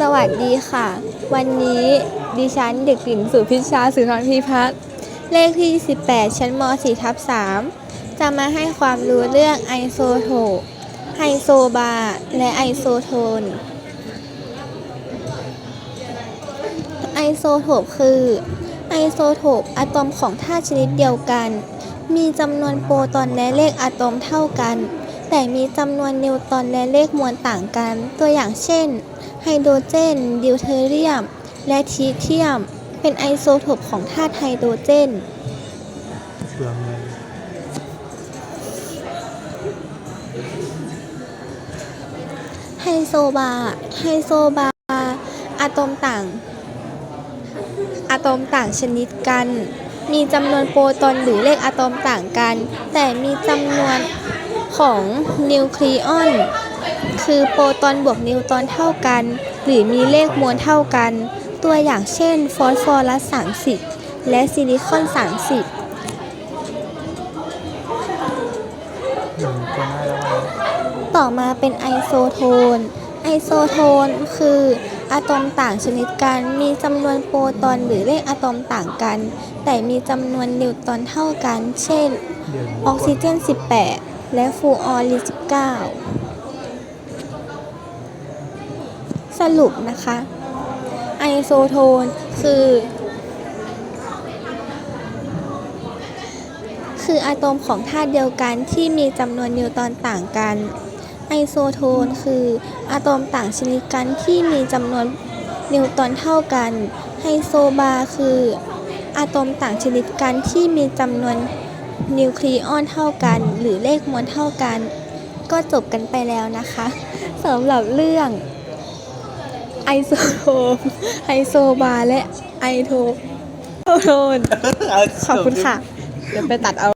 สวัสดีค่ะ วันนี้ดิฉันเด็กหญิงสุพิชาสุนทรพิพัฒน์เลขที่ 18 ชั้นม .4 ทับ3จะมาให้ความรู้เรื่องไอโซโทปไฮโซบาร์และไอโซโทน ไอโซโทปคือไอโซโทปอะตอมของธาตุชนิดเดียวกัน มีจำนวนโปรตอนและเลขอะตอมเท่ากัน แต่มีจำนวนนิวตรอนและเลขมวลต่างกัน ตัวอย่างเช่น ไฮโดรเจน ดิวเทเรียม และทริเทียม เป็นไอโซโทปของธาตุไฮโดรเจน เปลืองเงินไฮโซบา ไฮโซบา อะตอมต่าง อะตอมต่างชนิดกัน มีจำนวนโปรตอนหรือเลขอะตอมต่างกัน แต่มีจำนวน ของนิวคลีออน คือโปรตอนบวกนิวตอนเท่ากัน หรือมีเลขมวลเท่ากัน ตัวอย่างเช่น ฟอสฟอรัส 30 และซิลิคอน 30ต่อมาเป็นไอโซโทน ไอโซโทนคืออะตอมต่างชนิดกัน มีจำนวนโปรตอนหรือเลขอะตอมต่างกัน แต่มีจำนวนนิวตอนเท่ากัน เช่น ออกซิเจน 18 และฟูออรีน19 สรุปนะคะ ไอโซโทนคือ คืออะตอมของธาตุเดียวกันที่มีจำนวนนิวตรอนต่างกัน ไอโซโทนคืออะตอมต่างชนิดกันที่มีจำนวนนิวตรอนเท่ากัน ไฮโซบาคืออะตอมต่างชนิดกันที่มีจำนวน นิวคลีออนเท่ากัน หรือเลขมวลเท่ากัน ก็จบกันไปแล้วนะคะสำหรับเรื่องไอโซโทนไฮโซบาร์และไอโทโทนขอบคุณค่ะ เดี๋ยวไปตัดเอา